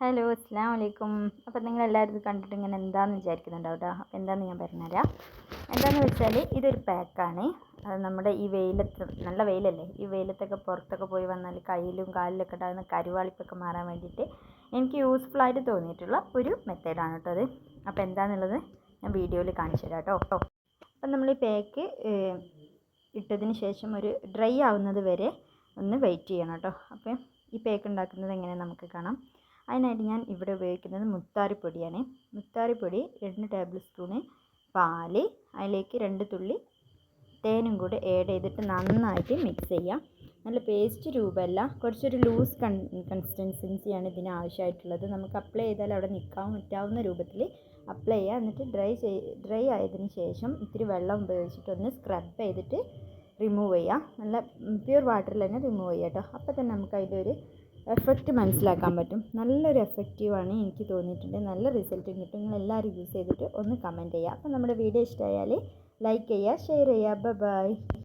Hello അസ്സാം വലൈക്കും അപ്പോൾ നിങ്ങൾ എല്ലാവരും ഇത് കണ്ടിട്ട് ഇങ്ങനെ എന്താണെന്ന് വിചാരിക്കുന്നുണ്ടാവും കേട്ടോ അപ്പോൾ എന്താണെന്ന് ഞാൻ പറഞ്ഞുതരാം. എന്താണെന്ന് വെച്ചാൽ ഇതൊരു പാക്കാണ്. അത് നമ്മുടെ ഈ വെയിലത്ത് നല്ല വെയിലല്ലേ? ഈ വെയിലത്തൊക്കെ പുറത്തൊക്കെ പോയി വന്നാൽ കയ്യിലും കാലിലൊക്കെ ഉണ്ടാകുന്ന കരുവാളിപ്പൊക്കെ മാറാൻ വേണ്ടിയിട്ട് എനിക്ക് യൂസ്ഫുൾ ആയിട്ട് തോന്നിയിട്ടുള്ള ഒരു മെത്തേഡാണ് കേട്ടോ അത്. അപ്പോൾ എന്താണെന്നുള്ളത് ഞാൻ വീഡിയോയിൽ കാണിച്ചു തരാം കേട്ടോ അപ്പം നമ്മൾ ഈ പാക്ക് ഇട്ടതിന് ശേഷം ഒരു ഡ്രൈ ആവുന്നത് വരെ ഒന്ന് വെയിറ്റ് ചെയ്യണം കേട്ടോ അപ്പം ഈ പേക്ക് ഉണ്ടാക്കുന്നത് എങ്ങനെ നമുക്ക് കാണാം. അതിനായിട്ട് ഞാൻ ഇവിടെ ഉപയോഗിക്കുന്നത് മുത്താറിപ്പൊടിയാണ് മുത്താറിപ്പൊടി രണ്ട് ടേബിൾ സ്പൂണ് പാൽ അതിലേക്ക് രണ്ട് തുള്ളി തേനും കൂടി ആഡ് ചെയ്തിട്ട് നന്നായിട്ട് മിക്സ് ചെയ്യാം. നല്ല പേസ്റ്റ് രൂപമല്ല. കുറച്ചൊരു ലൂസ് കൺ കൺസിസ്റ്റൻസിയാണ് ഇതിന് ആവശ്യമായിട്ടുള്ളത്. നമുക്ക് അപ്ലൈ ചെയ്താൽ അവിടെ നിൽക്കാൻ പറ്റാവുന്ന രൂപത്തിൽ അപ്ലൈ ചെയ്യുക. എന്നിട്ട് ഡ്രൈ ചെയ് ഡ്രൈ ആയതിന് ശേഷം ഇത്തിരി വെള്ളം ഉപയോഗിച്ചിട്ട് ഒന്ന് സ്ക്രബ് ചെയ്തിട്ട് റിമൂവ് ചെയ്യുക. നല്ല പ്യൂർ വാട്ടറിൽ തന്നെ റിമൂവ് ചെയ്യുക കേട്ടോ. അപ്പോൾ തന്നെ നമുക്ക് അതിന്റെ ഒരു എഫക്റ്റ് മനസ്സിലാക്കാൻ പറ്റും. നല്ലൊരു എഫക്റ്റീവാണ് എനിക്ക് തോന്നിയിട്ടുണ്ട്. നല്ല റിസൾട്ടും കിട്ടും. നിങ്ങൾ എല്ലാവരും യൂസ് ചെയ്തിട്ട് ഒന്ന് കമന്റ് ചെയ്യുക. അപ്പോൾ നമ്മുടെ വീഡിയോ ഇഷ്ടമായാൽ ലൈക്ക് ചെയ്യുക ഷെയർ ചെയ്യുക. ബൈ